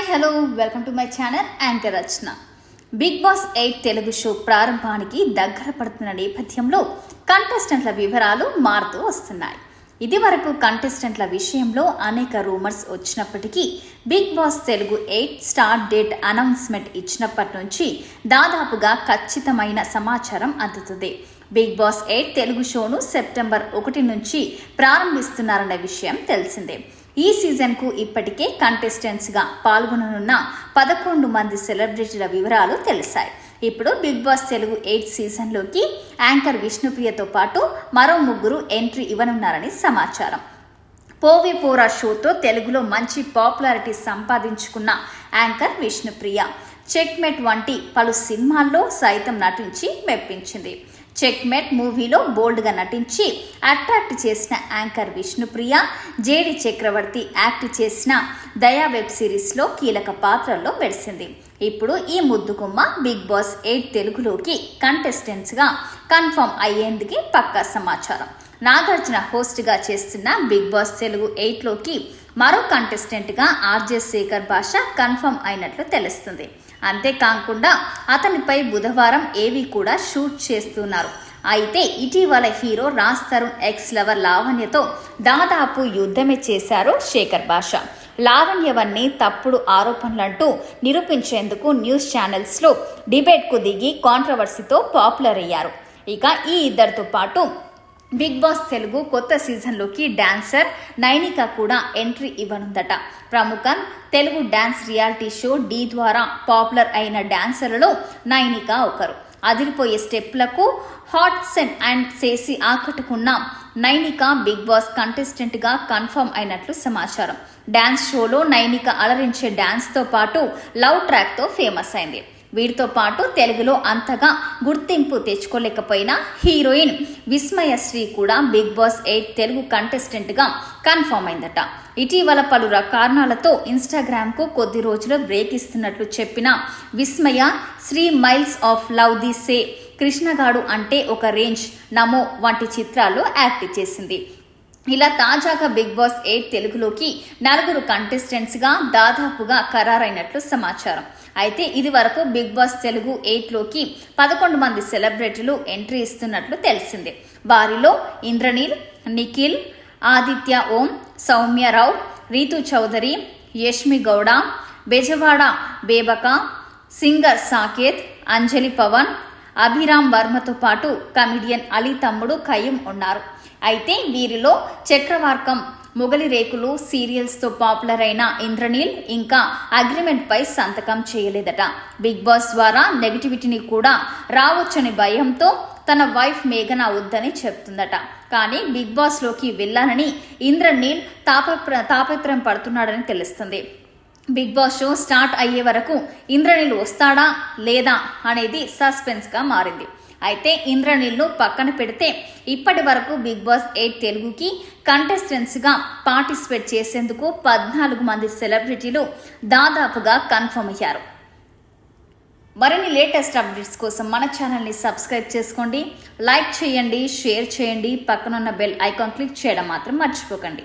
Hi hello welcome to my channel anchor Rachana big boss eight Telugu show ప్రారంభానికి దగ్గర పడుతున్న నేపథ్యంలో కంటెస్టెంట్ల వివరాలు మారుతూ వస్తున్నాయి. ఇది వరకు కంటెస్టెంట్ల విషయంలో అనేక రూమర్స్ వచ్చినప్పటికీ Bigg Boss Telugu eight start date announcement ఇచ్చినప్పటి నుంచి దాదాపుగా ఖచ్చితమైన సమాచారం అందుతుంది. బిగ్ బాస్ ఎయిట్ తెలుగు షోను సెప్టెంబర్ ఒకటి నుంచి ప్రారంభిస్తున్నారన్న విషయం తెలిసిందే. ఈ సీజన్కు ఇప్పటికే కంటెస్టెంట్స్గా పాల్గొననున్న పదకొండు మంది సెలబ్రిటీల వివరాలు తెలిసాయి. ఇప్పుడు బిగ్ బాస్ తెలుగు ఎయిట్ సీజన్లోకి యాంకర్ విష్ణుప్రియతో పాటు మరో ముగ్గురు ఎంట్రీ ఇవ్వనున్నారని సమాచారం. పోవి పోరా షోతో తెలుగులో మంచి పాపులారిటీ సంపాదించుకున్న యాంకర్ విష్ణుప్రియ. చెక్మెట్ వంటి పలు సినిమాల్లో సైతం నటించి మెప్పించింది. చెక్మెట్ మూవీలో బోల్డ్గా నటించి అట్రాక్ట్ చేసిన anchor Vishnupriya JD Chakravarthy act చేసిన దయా వెబ్ సిరీస్లో కీలక పాత్రల్లో మెరిసింది. ఇప్పుడు ఈ ముద్దుగుమ్మ బిగ్ బాస్ ఎయిట్ తెలుగులోకి కంటెస్టెంట్స్గా కన్ఫర్మ్ అయ్యేందుకు పక్కా సమాచారం. నాగార్జున హోస్ట్గా చేస్తున్న బిగ్ బాస్ తెలుగు ఎయిట్లోకి మరో కంటెస్టెంట్గా ఆర్జే శేఖర్ భాష కన్ఫర్మ్ అయినట్లు తెలుస్తుంది. అంతేకాకుండా అతనిపై బుధవారం ఏవి కూడా షూట్ చేస్తున్నారు. అయితే ఇటీవల hero Raj Tarun ex lover లావణ్యతో దాదాపు యుద్ధమే చేశారు శేఖర్ భాష. లావణ్యవన్నీ తప్పుడు ఆరోపణలంటూ నిరూపించేందుకు న్యూస్ ఛానల్స్లో డిబేట్కు దిగి కాంట్రవర్సీతో పాపులర్ అయ్యారు. ఇక ఈ ఇద్దరితో పాటు బిగ్ బాస్ తెలుగు కొత్త సీజన్లోకి డాన్సర్ నైనిక కూడా ఎంట్రీ ఇవ్వనుందట. ప్రముఖ Telugu dance reality show Dhee ద్వారా పాపులర్ అయిన డాన్సర్లలో నైనిక ఒకరు. అదిరిపోయే స్టెప్లకు హాట్ సెన్ అండ్ చేసి ఆకట్టుకున్న నైనిక బిగ్ బాస్ కంటెస్టెంట్గా కన్ఫర్మ్ అయినట్లు సమాచారం. డాన్స్ షోలో నైనిక అలరించే డాన్స్తో పాటు లవ్ ట్రాక్తో ఫేమస్ అయింది. వీటితో పాటు తెలుగులో అంతగా గుర్తింపు తెచ్చుకోలేకపోయిన హీరోయిన్ విస్మయశ్రీ కూడా బిగ్ బాస్ ఎయిట్ తెలుగు కంటెస్టెంట్గా కన్ఫర్మ్ అయిందట. ఇటీవల పలు కారణాలతో ఇన్స్టాగ్రామ్కు కొద్ది రోజులు బ్రేక్ ఇస్తున్నట్లు చెప్పిన Vismaya Sri miles of love the సే కృష్ణగాడు అంటే ఒక రేంజ్ నమో వంటి చిత్రాల్లో యాక్ట్ చేసింది. ఇలా తాజాగా బిగ్ బాస్ ఎయిట్ తెలుగులోకి నలుగురు కంటెస్టెంట్స్గా దాదాపుగా ఖరారైనట్లు సమాచారం. అయితే ఇది వరకు బిగ్ బాస్ తెలుగు ఎయిట్లోకి పదకొండు మంది సెలబ్రిటీలు ఎంట్రీ ఇస్తున్నట్లు తెలిసిందే. వారిలో ఇంద్రనీల్ నిఖిల్ ఆదిత్య ఓం సౌమ్యరావు రీతు చౌదరి యష్మి గౌడ బెజవాడ బేబక సింగర్ సాకేత్ అంజలి పవన్ అభిరామ్ వర్మతో పాటు కమిడియన్ అలీ తమ్ముడు ఖయ్యం ఉన్నారు. అయితే వీరిలో చక్రవార్కం మొగలి రేకులు సీరియల్స్తో పాపులర్ అయిన ఇంద్రనీల్ ఇంకా అగ్రిమెంట్పై సంతకం చేయలేదట. బిగ్ బాస్ ద్వారా నెగిటివిటీని కూడా రావచ్చని భయంతో తన వైఫ్ మేఘన వద్దని చెప్తుందట. కానీ బిగ్ బాస్లోకి వెళ్ళానని ఇంద్రనీల్ తాపత్ర తాపత్రం పడుతున్నాడని తెలుస్తుంది. బిగ్ బాస్ షో స్టార్ట్ అయ్యే వరకు ఇంద్రనీల్ వస్తాడా లేదా అనేది సస్పెన్స్గా మారింది. అయితే ఇంద్రనీల్ను పక్కన పెడితే ఇప్పటి వరకు బిగ్ బాస్ ఎయిట్ తెలుగుకి కంటెస్టెంట్స్గా పార్టిసిపేట్ చేసేందుకు పద్నాలుగు మంది సెలబ్రిటీలు దాదాపుగా కన్ఫర్మ్ అయ్యారు. మరిన్ని లేటెస్ట్ అప్డేట్స్ కోసం మన ఛానల్ని సబ్స్క్రైబ్ చేసుకోండి లైక్ చేయండి షేర్ చేయండి పక్కనున్న బెల్ ఐకాన్ క్లిక్ చేయడం మాత్రం మర్చిపోకండి.